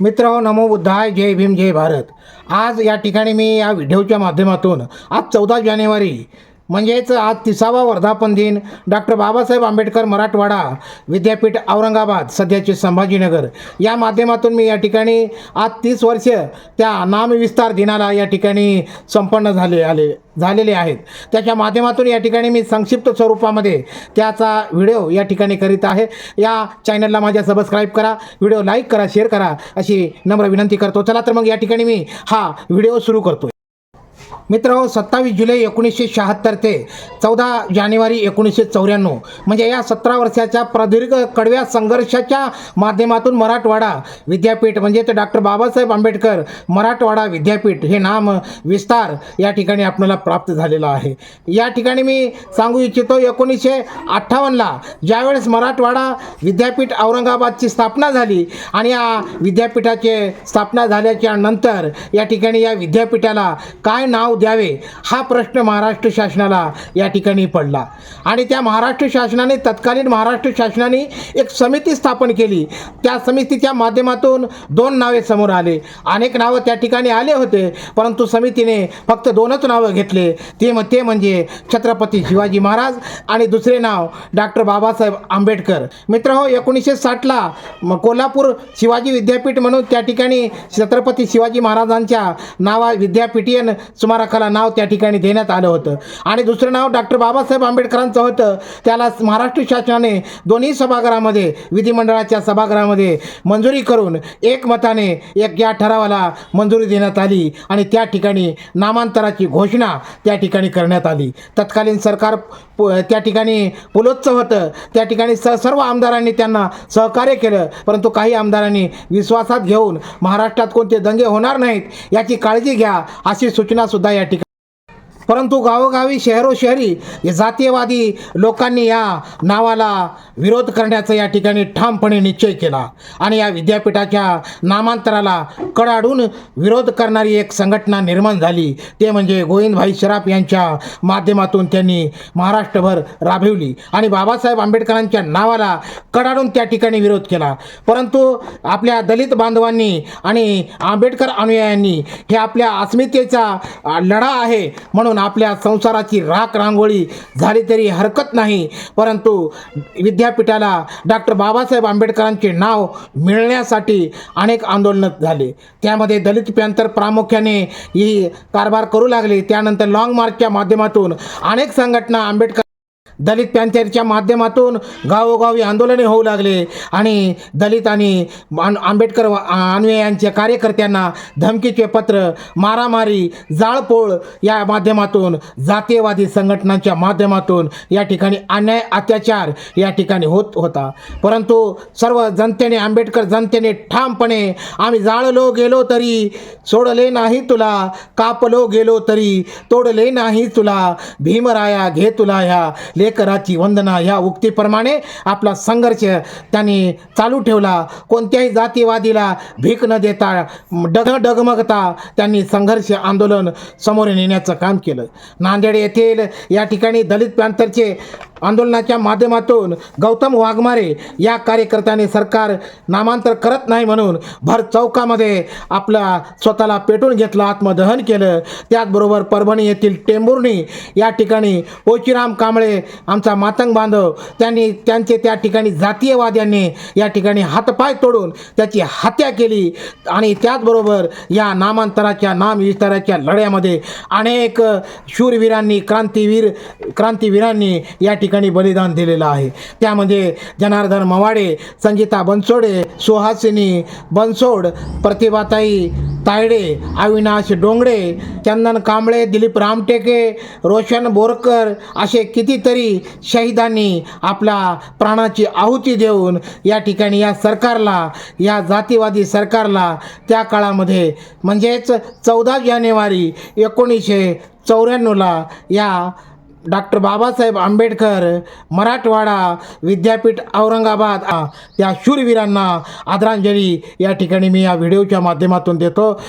मित्र हो नमो बुद्धाय जय भीम जय भारत. आज या ठिकाणी मी या व्हिडिओच्या माध्यमातून आज चौदा जानेवारी म्हणजेच आज तिसावा वर्धापन दिन. डॉक्टर बाबासाहेब आंबेडकर मराठवाडा. विद्यापीठ औरंगाबाद सध्याचे संभाजीनगर. या माध्यमातून मी या ठिकाणी आज तीस वर्ष त्या नामविस्तार दिनाला या ठिकाणी संपन्न झाले आले झालेले आहेत. त्याच्या माध्यमातून या ठिकाणी मी संक्षिप्त स्वरूपामध्ये त्याचा व्हिडिओ या ठिकाणी करीत आहे. या चॅनलला माझ्या सबस्क्राईब करा व्हिडिओ लाईक करा शेअर करा अशी नम्र विनंती करतो. चला तर मग या ठिकाणी मी हा व्हिडिओ सुरू करतो मित्र सत्तावीस जुलै एकोणीसशे शहात्तर ते चौदा जानेवारी एकोणीसशे चौऱ्याण्णव. म्हणजे या सतरा वर्षाच्या प्रदीर्घ कडव्या संघर्षाच्या माध्यमातून मराठवाडा विद्यापीठ म्हणजे ते डॉक्टर बाबासाहेब आंबेडकर मराठवाडा विद्यापीठ हे नाम विस्तार या ठिकाणी आपल्याला प्राप्त झालेलं आहे. या ठिकाणी मी सांगू इच्छितो एकोणीसशे अठ्ठावन्नला ज्यावेळेस मराठवाडा विद्यापीठ औरंगाबादची स्थापना झाली आणि या विद्यापीठाचे स्थापना झाल्याच्यानंतर या ठिकाणी या विद्यापीठाला काय नाव द्यावे हा प्रश्न महाराष्ट्र शासनाला या ठिकाणी पडला. आणि त्या महाराष्ट्र शासनाने तत्कालीन महाराष्ट्र शासनाने एक समिती स्थापन केली. त्या समितीच्या माध्यमातून दोन नावे समोर आले. अनेक नावं त्या ठिकाणी आले होते परंतु समितीने फक्त दोनच नावं घेतले. ते म ते म्हणजे छत्रपती शिवाजी महाराज आणि दुसरे नाव डॉक्टर बाबासाहेब आंबेडकर. मित्र हो एकोणीसशे साठला कोल्हापूर शिवाजी विद्यापीठ म्हणून त्या ठिकाणी छत्रपती शिवाजी महाराजांच्या नावा विद्यापीठीयन स्मारकाला नाव त्या ठिकाणी देण्यात आलं होतं. आणि दुसरं नाव डॉक्टर बाबासाहेब आंबेडकरांचं होतं. त्याला महाराष्ट्र शासनाने दोन्ही सभागृहामध्ये विधिमंडळाच्या सभागृहामध्ये मंजुरी करून एकमताने एक या ठरावाला मंजुरी देण्यात आली आणि त्या ठिकाणी नामांतराची घोषणा त्या ठिकाणी करण्यात आली. तत्कालीन सरकार त्या ठिकाणी पुलोत्सव होतं. त्या ठिकाणी स सर्व आमदारांनी त्यांना सहकार्य केलं. परंतु काही आमदारांनी विश्वासात घेऊन महाराष्ट्रात कोणते दंगे होणार नाहीत याची काळजी घ्या अशी सूचनासुद्धा या ठिकाणी परंतु गावोगावी शहरो शहरी जातीयवादी लोकांनी या नावाला विरोध करण्याचा या ठिकाणी ठामपणे निश्चय केला. आणि या विद्यापीठाच्या नामांतराला कडाडून विरोध करणारी एक संघटना निर्माण झाली. ते म्हणजे गोविंदभाई शराफ यांच्या माध्यमातून त्यांनी महाराष्ट्रभर राबविली. आणि बाबासाहेब आंबेडकरांच्या नावाला कडाडून त्या ठिकाणी विरोध केला. परंतु आपल्या दलित बांधवांनी आणि आंबेडकर अनुयायांनी हे आपल्या अस्मितेचा लढा आहे म्हणून आपल्या संसाराची राख रांगोळी झाली तरी हरकत नाही. परंतु विद्यापीठाला डॉक्टर बाबासाहेब आंबेडकरांचे नाव मिळण्यासाठी अनेक आंदोलनं झाले. त्यामध्ये दलित पॅंथर प्रामुख्याने ही कारभार करू लागले. त्यानंतर लाँग मार्चच्या माध्यमातून अनेक संघटना आंबेडकर दलित पॅंथरच्या माध्यमातून गावोगावी आंदोलने होऊ लागले आणि दलित आणि आंबेडकर अनुयायांच्या कार्यकर्त्यांना धमकीचे पत्र मारामारी जाळपोळ या माध्यमातून जातीयवादी संघटनांच्या माध्यमातून या ठिकाणी अन्याय अत्याचार या ठिकाणी होत होता. परंतु सर्व जनतेने आंबेडकर जनतेने ठामपणे आम्ही जाळलो गेलो तरी सोडले नाही तुला कापलो गेलो तरी तोडले नाही तुला भीमराया घे तुला ह्या लेकराची वंदना ह्या उक्तीप्रमाणे आपला संघर्ष त्यांनी चालू ठेवला. कोणत्याही जातीवादीला भीक न देता डग डगमगता त्यांनी संघर्ष आंदोलन समोर नेण्याचं काम केलं. नांदेड येथील या ठिकाणी दलित प्रांतरचे आंदोलनाच्या माध्यमातून गौतम वाघमारे या कार्यकर्त्याने सरकार नामांतर करत नाही म्हणून भर चौकामध्ये आपला स्वतःला पेटून घेतलं आत्मदहन केलं. त्याचबरोबर परभणी येथील टेंभुर्णी या ठिकाणी पोचीराम कांबळे आमचा मातंग बांधव त्यांनी त्यांचे त्या ठिकाणी जातीयवाद्यांनी या ठिकाणी हातपाय तोडून त्याची हत्या केली. आणि त्याचबरोबर या नामांतराच्या नाम विस्ताराच्या लढ्यामध्ये अनेक शूरवीरांनी क्रांतीवीर क्रांतीवीरांनी या ठिकाणी बलिदान दिलेलं आहे. त्यामध्ये जनार्दन मवाडे संगीता बनसोडे सुहासिनी बनसोड प्रतिभाताई तायडे अविनाश डोंगडे चंदन कांबळे दिलीप रामटेके रोशन बोरकर असे कितीतरी शहीदांनी आपला प्राणाची आहुती देऊन या ठिकाणी या सरकारला या जातीवादी सरकारला त्या काळामध्ये म्हणजेच चौदा जानेवारी एकोणीसशे चौऱ्याण्णवला या डॉक्टर बाबासाहेब आंबेडकर मराठवाडा विद्यापीठ औरंगाबाद. या शूरवीरांना आदरांजली. या ठिकाणी मी या व्हिडिओच्या माध्यमातून देतो.